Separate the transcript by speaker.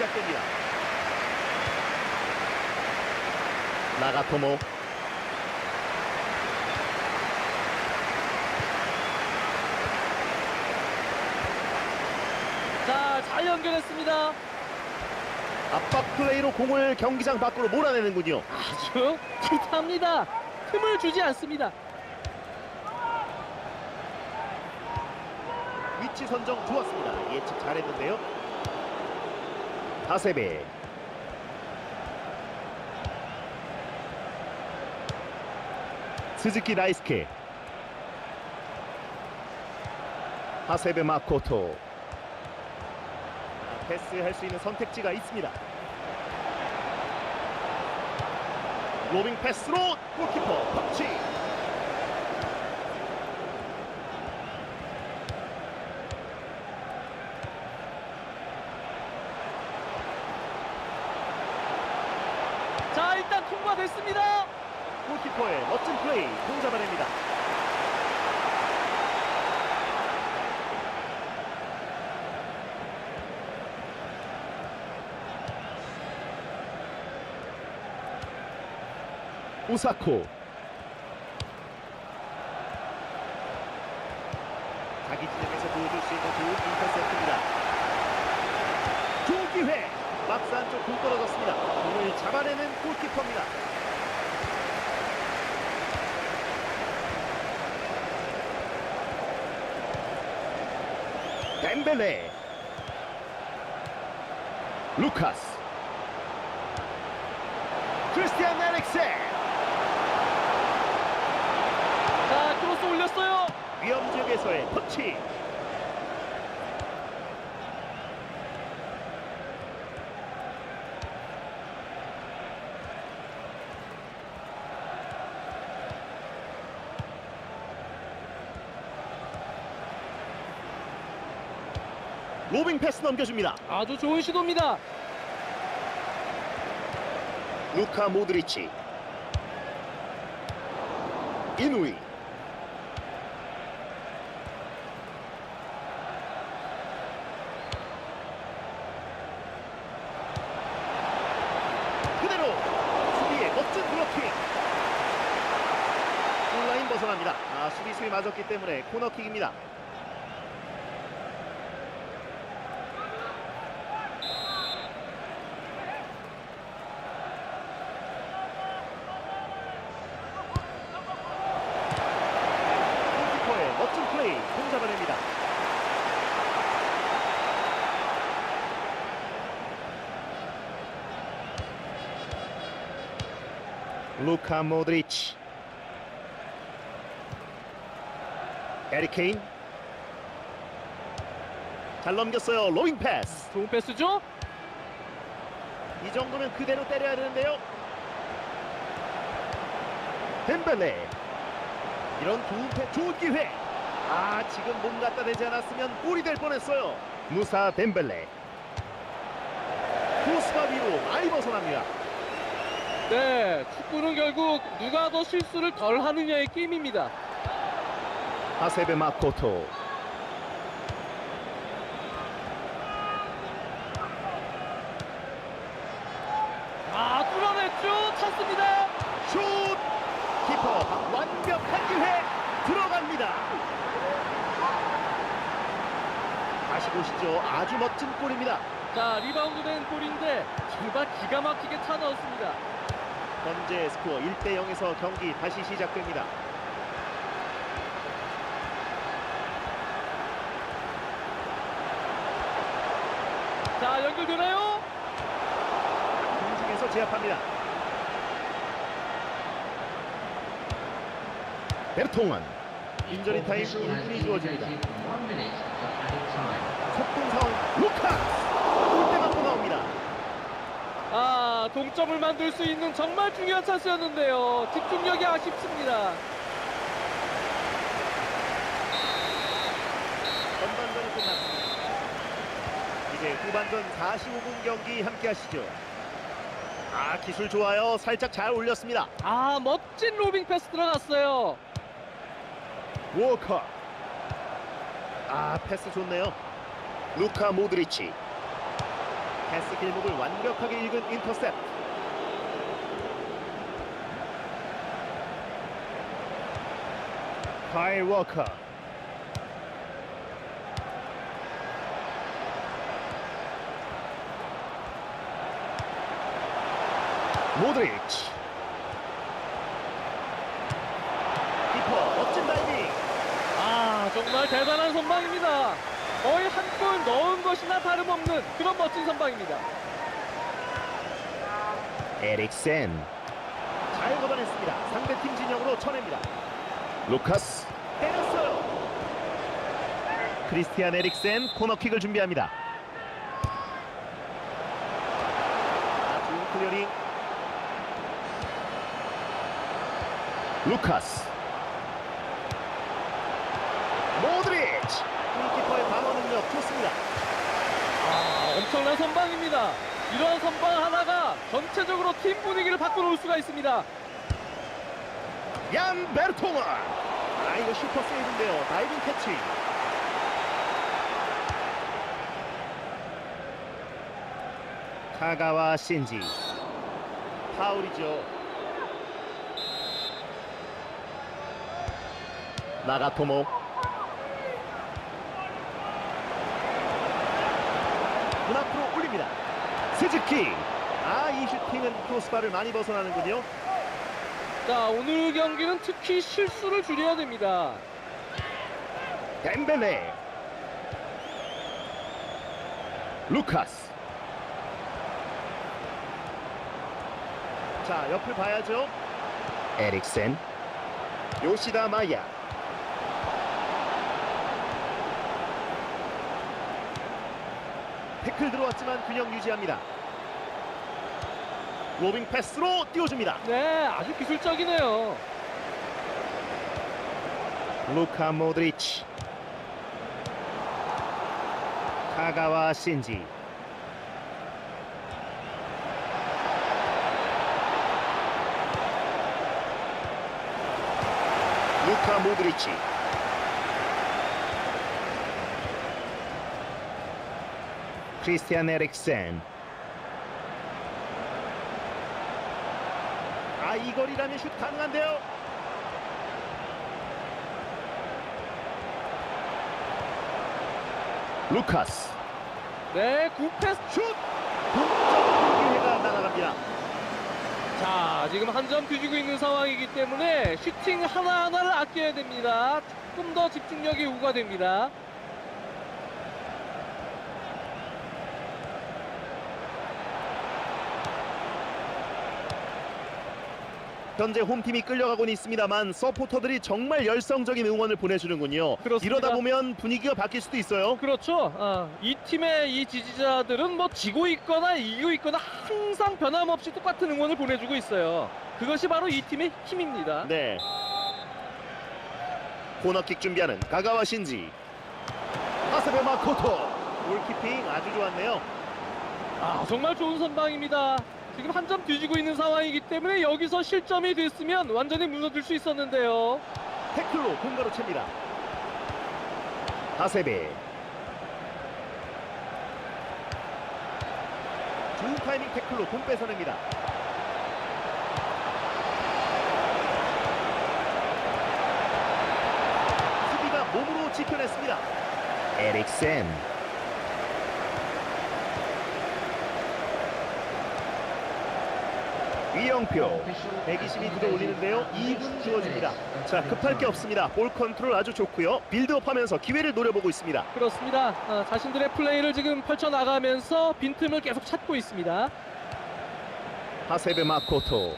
Speaker 1: 시작됩니다. 나가토모
Speaker 2: 자, 잘 연결했습니다.
Speaker 1: 압박 플레이로 공을 경기장 밖으로 몰아내는군요.
Speaker 2: 아주 타이트합니다. 틈을 주지 않습니다.
Speaker 1: 위치 선정 좋았습니다. 예측 잘했는데요. 하세베 스즈키 라이스케 하세베 마코토. 아, 패스할 수 있는 선택지가 있습니다. 로빙 패스로 골키퍼 터치
Speaker 2: 일단 통과됐습니다.
Speaker 1: 골키퍼의 멋진 플레이 공 잡아냅니다. 오사코 자기 진영에서 보여줄 수 있는 좋은 인터셉트입니다. 좋은 기회 박스 안쪽 공 떨어졌습니다. 잡아내는 골키퍼입니다. 덴벨레 루카스 크리스티안 에릭센
Speaker 2: 자, 크로스 올렸어요.
Speaker 1: 위험 지역에서의 터치 로빙 패스 넘겨줍니다.
Speaker 2: 아주 좋은 시도입니다.
Speaker 1: 루카 모드리치 이누이. 그대로 수비의 멋진 블로킹 골라인 벗어납니다. 아 수비수에 맞았기 때문에 코너킥입니다 골키퍼의 멋진 플레이 공 잡아냅니다 루카 모드리치 에릭 케인 잘 넘겼어요. 로잉 패스
Speaker 2: 좋은 패스죠?
Speaker 1: 이 정도면 그대로 때려야 되는데요. 덴벨레. 이런 좋은 패 좋은 기회. 아 지금 몸 갖다 대지 않았으면 골이 될 뻔했어요. 무사 덴벨레. 코스가 위로 많이 벗어납니다
Speaker 2: 네, 축구는 결국 누가 더 실수를 덜 하느냐의 게임입니다.
Speaker 1: 하세베 마코토
Speaker 2: 아, 뚫어냈죠? 찼습니다.
Speaker 1: 슛 키퍼 완벽한 기회 들어갑니다 다시 보시죠 아주 멋진 골입니다
Speaker 2: 자, 리바운드 된 골인데 정말 기가 막히게 차 넣었습니다.
Speaker 1: 현재 스코어 1대 0에서 경기 다시 시작됩니다.
Speaker 2: 자, 연결되나요?
Speaker 1: 공중에서 제압합니다. 베르통원 인저리 타임 1분이 주어집니다. 속공 상황 루카스. 골대 맞고 나옵니다.
Speaker 2: 아, 동점을 만들 수 있는 정말 중요한 찬스였는데요. 집중력이 아쉽습니다.
Speaker 1: 전반전이 끝났습니다. 이제 후반전 45분 경기 함께 하시죠. 아 기술 좋아요. 살짝 잘 올렸습니다.
Speaker 2: 아, 멋진 로빙 패스 들어갔어요.
Speaker 1: 워커. 아 패스 좋네요. 루카 모드리치. 패스 길목을 완벽하게 읽은 인터셉트. 카일 워커. 모드리치. 키퍼 멋진 다이빙.
Speaker 2: 아 정말 대단한 선방입니다. 거의 한 골 넣은 것이나 다름없는 그런 멋진 선방입니다.
Speaker 1: 에릭센 잘 걷어냈습니다. 상대팀 진영으로 쳐냅니다. 루카스 때렸어요. 크리스티안 에릭센 코너킥을 준비합니다. 아, 좋은 클리어링. 루카스 능력 좋습니다.
Speaker 2: 아 엄청난 선방입니다. 이러한 선방 하나가 전체적으로 팀 분위기를 바꿔놓을 수가 있습니다.
Speaker 1: 얀 베르통아 아 이거 슈퍼 세이브인데요 다이빙 캐치 카가와 신지 파울이죠 나가토모 문 앞으로 올립니다 스즈키. 아 이 슈팅은 크로스바를 많이 벗어나는군요.
Speaker 2: 자 오늘 경기는 특히 실수를 줄여야 됩니다.
Speaker 1: 덴벨레. 루카스. 자 옆을 봐야죠. 에릭센. 요시다 마야 태클 들어왔지만 균형 유지합니다. 로빙 패스로 띄워줍니다.
Speaker 2: 네 아주 기술적이네요.
Speaker 1: 루카 모드리치 카가와 신지. 루카 모드리치 크리스티안 에릭센 아 이 거리라면 슛 가능한데요 루카스
Speaker 2: 네 굿패스.
Speaker 1: 슛! 기회가 날아갑니다.
Speaker 2: 자 지금 한 점 뒤지고 있는 상황이기 때문에 슈팅 하나하나를 아껴야 됩니다. 조금 더 집중력이 요구가 됩니다.
Speaker 1: 현재 홈팀이 끌려가고는 있습니다만 서포터들이 정말 열성적인 응원을 보내주는군요.
Speaker 2: 그렇습니다.
Speaker 1: 이러다 보면 분위기가 바뀔 수도 있어요.
Speaker 2: 그렇죠. 아, 이 팀의 이 지지자들은 뭐 지고 있거나 이기고 있거나 항상 변함없이 똑같은 응원을 보내주고 있어요. 그것이 바로 이 팀의 힘입니다.
Speaker 1: 네. 코너킥 준비하는 가가와 신지. 하세베 마 코토. 골키핑 아주 좋았네요.
Speaker 2: 아, 정말 좋은 선방입니다. 지금 한 점 뒤지고 있는 상황이기 때문에 여기서 실점이 됐으면 완전히 무너질 수 있었는데요.
Speaker 1: 태클로 공가로 챕니다. 하세베. 좋은 타이밍 태클로 공 뺏어냅니다. 수비가 몸으로 지켜냈습니다. 에릭센. 이영표. 122 구도 올리는데요. 2분 주어집니다. 자 급할 게 없습니다. 볼 컨트롤 아주 좋고요. 빌드업 하면서 기회를 노려보고 있습니다.
Speaker 2: 그렇습니다. 아, 자신들의 플레이를 지금 펼쳐나가면서 빈틈을 계속 찾고 있습니다.
Speaker 1: 하세베 마코토